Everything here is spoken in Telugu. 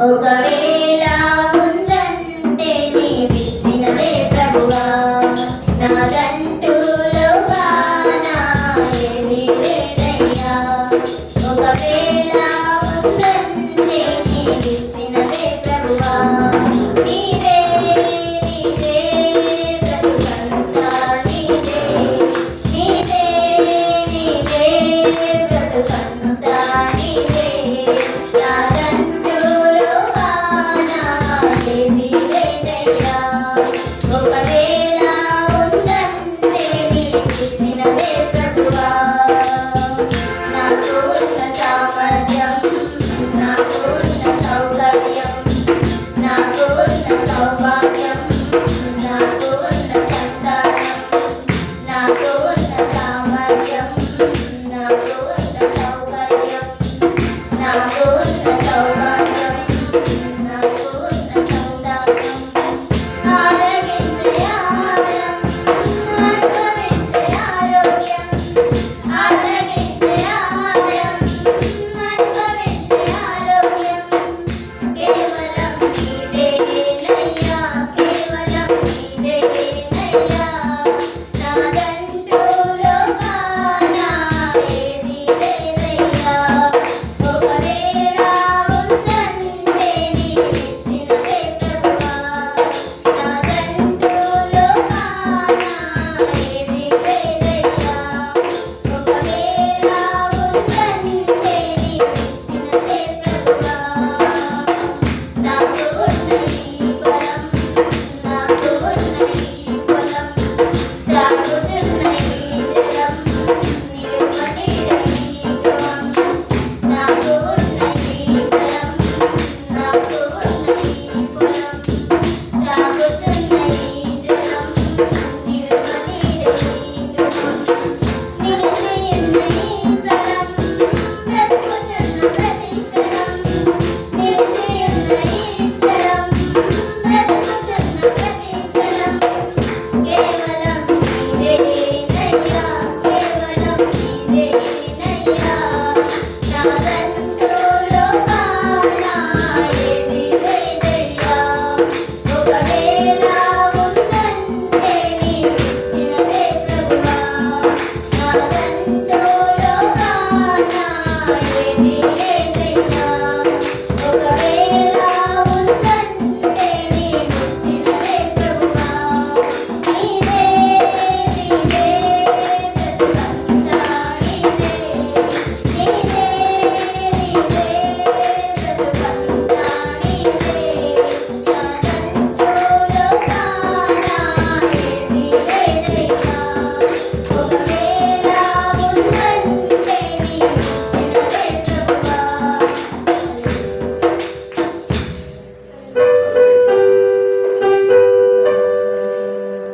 ఒకవేళ ఉందంటే నీ పిలిచినదే ప్రభువా. నాదంటూ ఒకవేళ ఉందంటే నీ పిలిచినదే ప్రభువా నీదే నీదే Now go and